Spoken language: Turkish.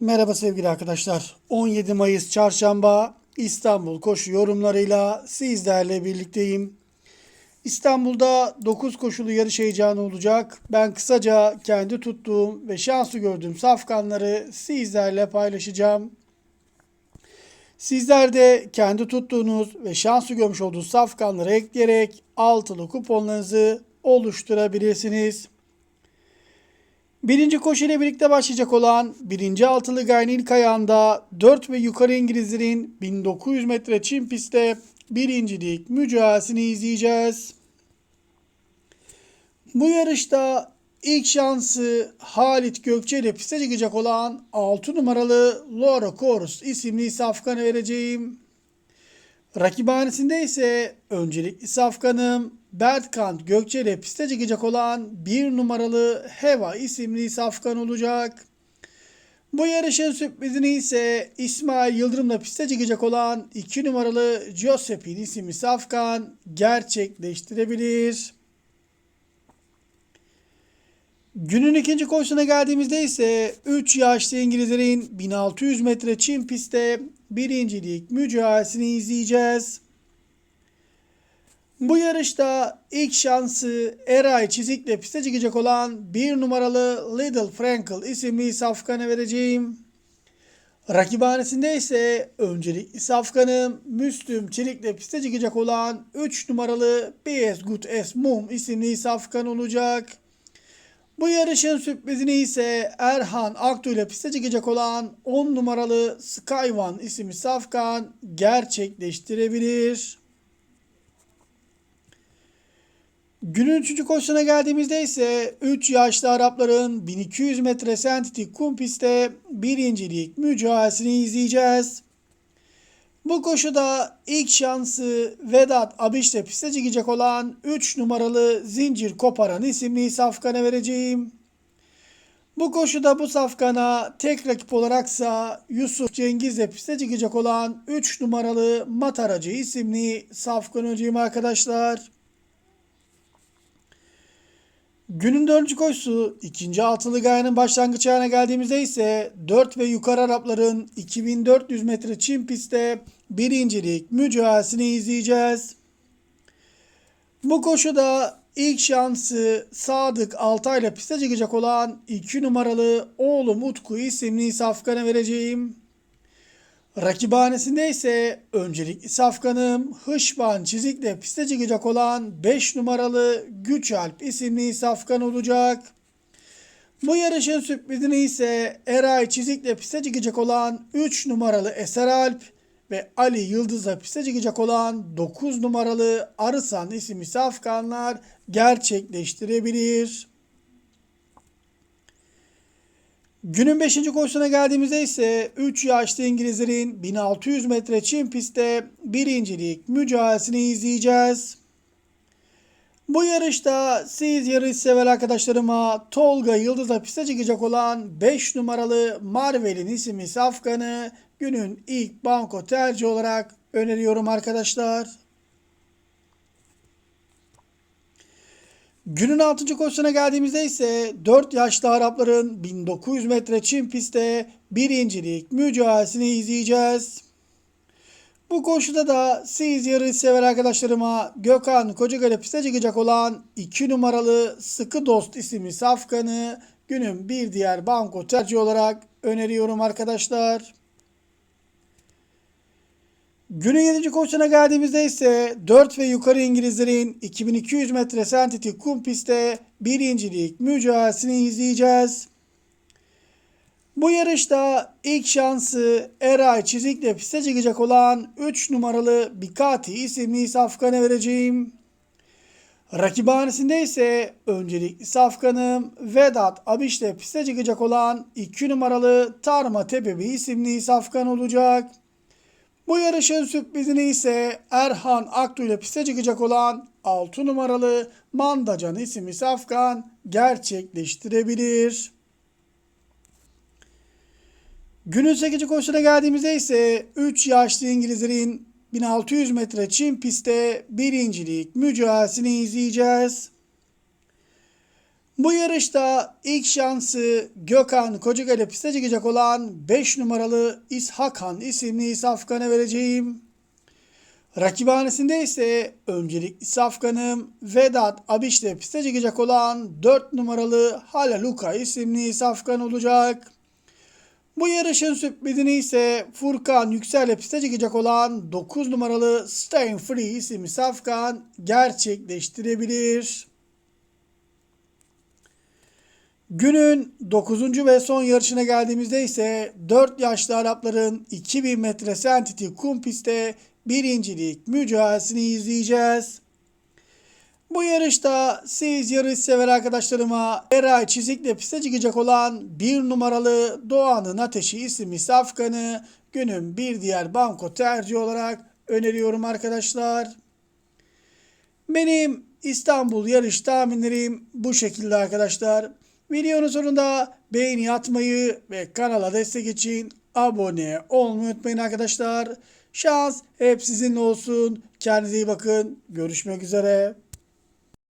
Merhaba sevgili arkadaşlar. 17 Mayıs Çarşamba İstanbul koşu yorumlarıyla sizlerle birlikteyim. İstanbul'da 9 koşulu yarış heyecanı olacak. Ben kısaca kendi tuttuğum ve şanslı gördüğüm safkanları sizlerle paylaşacağım. Sizler de kendi tuttuğunuz ve şanslı görmüş olduğunuz safkanları ekleyerek altılı kuponlarınızı oluşturabilirsiniz. Birinci koşu ile birlikte başlayacak olan birinci altılı gayenin ilk ayağında 4 ve yukarı İngilizlerin 1900 metre çim pistte birincilik mücadelesini izleyeceğiz. Bu yarışta ilk şansı Halit Gökçe ile piste çıkacak olan 6 numaralı Laura Chorus isimli safkanı vereceğim. Rakibhanesinde ise öncelikli safkanım Bertkant Gökçe ile piste çıkacak olan bir numaralı Heva isimli safkan olacak. Bu yarışın sürprizini ise İsmail Yıldırım'la piste çıkacak olan 2 numaralı Josephine isimli safkan gerçekleştirebilir. Günün ikinci koşusuna geldiğimizde ise 3 yaşlı İngilizlerin 1600 metre çim pistte birincilik mücadelesini izleyeceğiz. Bu yarışta ilk şansı Eray Çizik'le piste çıkacak olan bir numaralı Little Frankel isimli safkanı vereceğim. Rakibhanesinde ise öncelikli safkanım Müslüm Çelik'le piste çıkacak olan 3 numaralı BS Good S Mum isimli safkan olacak. Bu yarışın sürprizini ise Erhan Aktu ile piste çıkacak olan 10 numaralı Skyvan isimli safkan gerçekleştirebilir. Günün üçüncü koşusuna geldiğimizde ise 3 yaşlı Arapların 1200 metre sentetik kum pistte birincilik mücadelesini izleyeceğiz. Bu koşuda ilk şansı Vedat Abiş'le piste çıkacak olan 3 numaralı Zincir Koparan isimli safkana vereceğim. Bu koşuda bu safkana tek rakip olaraksa Yusuf Cengiz'le piste çıkacak olan 3 numaralı Mataracı isimli safkan hocayım arkadaşlar. Günün dördüncü koşusu ikinci altılı gayenin başlangıç ayağına geldiğimizde ise 4 ve yukarı Arapların 2400 metre çim pistte birincilik mücadelesini izleyeceğiz. Bu koşuda ilk şansı Sadık Altay ile piste çıkacak olan 2 numaralı oğlum Utku isimli safkana vereceğim. Rakibhanesinde ise öncelikli safkanım Hışban Çizik'le piste çıkacak olan 5 numaralı Güçalp isimli safkan olacak. Bu yarışın sürprizini ise Eray Çizik'le piste çıkacak olan 3 numaralı Eser Alp ve Ali Yıldız'la piste çıkacak olan 9 numaralı Arısan isimli safkanlar gerçekleştirebilir. Günün 5. koşusuna geldiğimizde ise 3 yaşlı İngilizlerin 1600 metre çim pistte birincilik mücadelesini izleyeceğiz. Bu yarışta siz yarış sever arkadaşlarıma Tolga Yıldız'a piste çıkacak olan 5 numaralı Marvel'in isimli safkanı günün ilk banko tercih olarak öneriyorum arkadaşlar. Günün 6. koşusuna geldiğimizde ise 4 yaşlı Arapların 1900 metre çim pistte birincilik mücadelesini izleyeceğiz. Bu koşuda da siz yarış sever arkadaşlarıma Gökhan Kocagale piste çıkacak olan 2 numaralı Sıkı Dost isimli safkanı günün bir diğer banko tercih olarak öneriyorum arkadaşlar. Günün 7. koşusuna geldiğimizde ise 4 ve yukarı İngilizlerin 2200 metre sentetik kum pistte birincilik mücadelesini izleyeceğiz. Bu yarışta ilk şansı Eray Çizik'le piste çıkacak olan 3 numaralı Bikati isimli safkanı vereceğim. Rakibhanesinde ise öncelikli safkanım Vedat Abiş'le piste çıkacak olan 2 numaralı Tarma Tepebi isimli safkan olacak. Bu yarışın sürprizini ise Erhan Aktu ile piste çıkacak olan 6 numaralı Mandacan isimli safkan gerçekleştirebilir. Günün 8. koşusuna geldiğimizde ise 3 yaşlı İngilizlerin 1600 metre çim pistte birincilik mücadelesini izleyeceğiz. Bu yarışta ilk şansı Gökhan Kocakale piste çıkacak olan 5 numaralı İshakhan isimli Safkan'a vereceğim. Rakibhanesinde ise öncelikli Safkan'ım Vedat Abiş'le piste çıkacak olan 4 numaralı Halaluka isimli Safkan olacak. Bu yarışın sürprizini ise Furkan Yüksel'le piste çıkacak olan 9 numaralı Staying Free isimli Safkan gerçekleştirebilir. Günün 9. ve son yarışına geldiğimizde ise 4 yaşlı Arapların 2000 metre sentiti kum pistte birincilik mücadelesini izleyeceğiz. Bu yarışta siz yarış sever arkadaşlarıma Eray Çizik'le piste çıkacak olan bir numaralı Doğan'ın Ateşi isimli safkanı günün bir diğer banko tercih olarak öneriyorum arkadaşlar. Benim İstanbul yarış tahminlerim bu şekilde arkadaşlar. Videonun sonunda beğeni atmayı ve kanala destek için abone olmayı unutmayın arkadaşlar. Şans hep sizinle olsun. Kendinize iyi bakın. Görüşmek üzere.